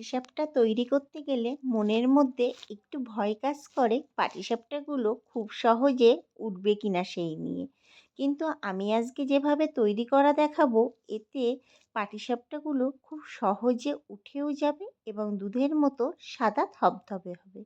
পাটিসাপটা তৈরি করতে গেলে মনের মধ্যে একটু ভয় কাজ করে পাটিসাপটাগুলো খুব সহজে উঠবে কিনা সেই নিয়ে। কিন্তু আমি আজকে যেভাবে তৈরি করা দেখাবো, এতে পাটিসাপটাগুলো খুব সহজে উঠেও যাবে এবং দুধের মতো সাদা ধবধবে হবে।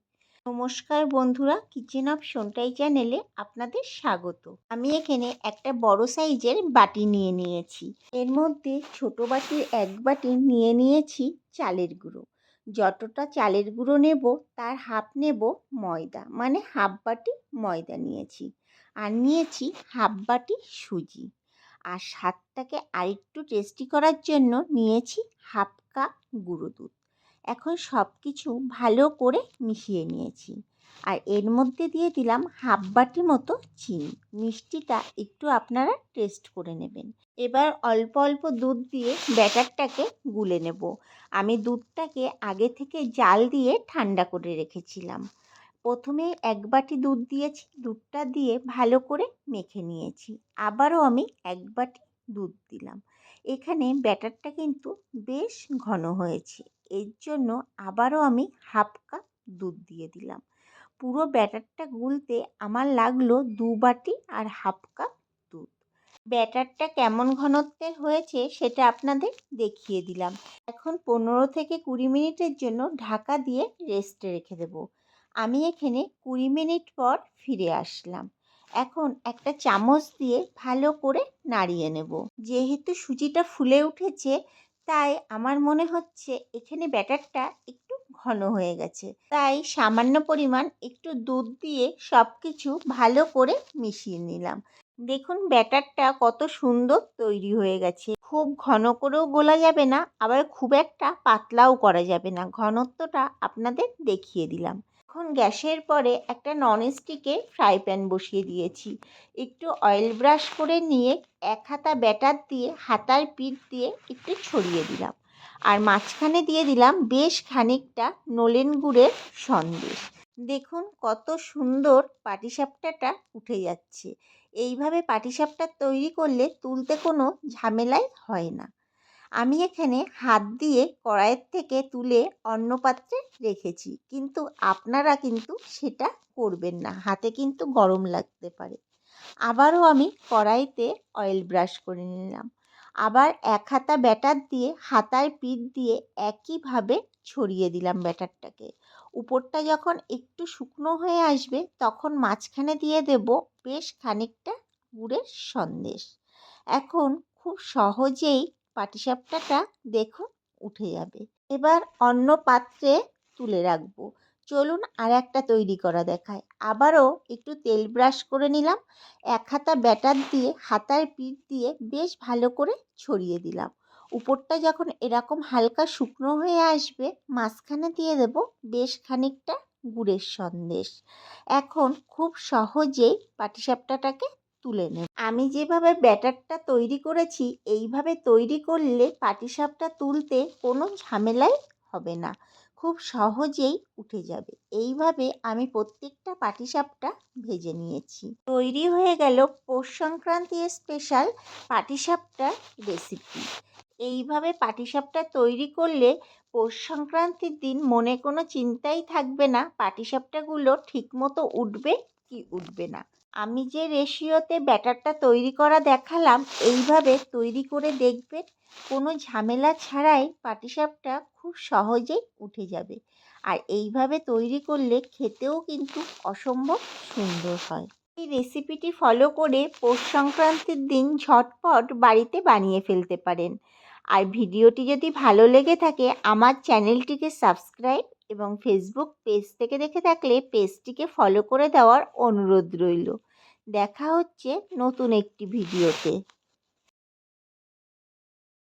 নমস্কার বন্ধুরা কিচেন অফ সোনটাই চ্যানেলে আপনাদের স্বাগত। আমি এখানে একটা বড় সাইজের বাটি নিয়ে নিয়েছি। এর মধ্যে ছোট বাটির এক বাটি নিয়ে নিয়েছি চালের গুঁড়ো। যতটা চালের গুঁড়ো নেব, তার হাফ নেব ময়দা মানে হাফ বাটি ময়দা নিয়েছি। আর নিয়েছি হাফ বাটি সুজি। আর স্বাদটাকে আরেকটু টেস্টি করার জন্য নিয়েছি হাফ কাপ গুঁড়ো দুধ। এখন সব কিছু ভালো করে মিশিয়ে নিয়েছি। আর এর মধ্যে দিয়ে দিলাম হাফ বাটি মতো চিনি। মিষ্টিটা একটু আপনারা টেস্ট করে নেবেন। এবার অল্প অল্প দুধ দিয়ে ব্যাটারটাকে গুলে নেব। আমি দুধটাকে আগে থেকে জাল দিয়ে ঠান্ডা করে রেখেছিলাম। প্রথমে এক বাটি দুধ দিয়েছি। দুধটা দিয়ে ভালো করে মেখে নিয়েছি। আবারও আমি এক বাটি দুধ দিলাম। এখানে ব্যাটারটা কিন্তু বেশ ঘন হয়েছে। এর জন্য আবারও আমি হাফ কাপ দুধ দিয়ে দিলাম। পুরো ব্যাটারটা গুলতে আমার লাগল দু বাটি আর হাফ কাপ দুধ। ব্যাটারটা কেমন ঘনত্বের হয়েছে সেটা আপনাদের দেখিয়ে দিলাম। এখন পনেরো থেকে কুড়ি মিনিটের জন্য ঢাকা দিয়ে রেস্টে রেখে দেবো। আমি এখানে কুড়ি মিনিট পর ফিরে আসলাম। এখন একটা চামচ দিয়ে ভালো করে নাড়িয়ে নেব। যেহেতু সুজিটা ফুলে উঠেছে, তাই আমার মনে হচ্ছে এখানে ব্যাটারটা একটু ঘন হয়ে গেছে। তাই সামান্য পরিমাণ একটু দুধ দিয়ে সব কিছু ভালো করে মিশিয়ে নিলাম। দেখুন ব্যাটারটা কত সুন্দর তৈরি হয়ে গেছে। খুব ঘন করেও গোলা যাবে না, আবার খুব একটা পাতলাও করা যাবে না। ঘনত্বটা আপনাদের দেখিয়ে দিলাম। এখন গ্যাসের পরে একটা ননস্টিকে ফ্রাই প্যান বসিয়ে দিয়েছি। একটু অয়েল ব্রাশ করে নিয়ে এক হাতা ব্যাটার দিয়ে, হাতার পিঠ দিয়ে একটু ছড়িয়ে দিলাম। আর মাঝখানে দিয়ে দিলাম বেশ খানিকটা নলেন গুড়ের সন্দেশ। দেখুন কত সুন্দর পাটিসাপটাটা উঠে যাচ্ছে। এইভাবে পাটিসাপটা তৈরি করলে তুলতে কোনো ঝামেলাই হয় না। আমি এখানে হাত দিয়ে কড়াইয়ের থেকে তুলে অন্য পাত্রে রেখেছি। কিন্তু আপনারা কিন্তু সেটা করবেন না। হাতে কিন্তু গরম লাগতে পারে। আবারও আমি কড়াইতে অয়েল ব্রাশ করে নিলাম। আবার এক হাতা ব্যাটার দিয়ে হাতায় পিঠ দিয়ে একইভাবে ছড়িয়ে দিলাম ব্যাটারটাকে। উপরটা যখন একটু শুকনো হয়ে আসবে, তখন মাঝখানে দিয়ে দেব বেশ খানিকটা গুড়ের সন্দেশ। এখন খুব সহজেই পাটিসাপটাটা দেখুন উঠে যাবে। এবার অন্য পাত্রে তুলে রাখব। চলুন আর একটা তৈরি করা দেখায়। আবারও একটু তেল ব্রাশ করে নিলাম। এক হাতা ব্যাটার দিয়ে, হাতার পিঠ দিয়ে বেশ ভালো করে ছড়িয়ে দিলাম। উপরটা যখন এরকম হালকা শুকনো হয়ে আসবে, মাঝখানে দিয়ে দেব বেশ খানিকটা গুড়ের সন্দেশ। এখন খুব সহজেই পাটিসাপটাটাকে তুলে নেব আমি যেভাবে ব্যাটারটা তৈরি করেছি, এইভাবে তৈরি করলে পাটিসাপটা তুলতে কোনো ঝামেলাই হবে না। খুব সহজেই উঠে যাবে। এইভাবে আমি প্রত্যেকটা পাটিসাপটা ভেজে নিয়েছি। তৈরি হয়ে গেল পৌষ সংক্রান্তি স্পেশাল পাটিসাপটার রেসিপি। এইভাবে পাটিসাপটা তৈরি করলে পৌষ সংক্রান্তির দিন মনে কোনো চিন্তাই থাকবে না, পাটিসাপটাগুলো ঠিকমতো উঠবে কি উঠবে না। আমি যে রেশিওতে ব্যাটারটা তৈরি করা দেখালাম, এইভাবে তৈরি করে দেখবেন কোনো ঝামেলা ছাড়াই পাটিসাপটা খুব সহজেই উঠে যাবে। আর এইভাবে তৈরি করলে খেতেও কিন্তু অসম্ভব সুন্দর হয়। এই রেসিপিটি ফলো করে পৌষ সংক্রান্তির দিন ঝটপট বাড়িতে বানিয়ে ফেলতে পারেন। আর ভিডিওটি যদি ভালো লেগে থাকে, আমার চ্যানেলটিকে সাবস্ক্রাইব এবং ফেসবুক পেজ থেকে দেখে থাকলে পেজটিকে ফলো করে দেওয়ার অনুরোধ রইল। দেখা হচ্ছে নতুন একটি ভিডিওতে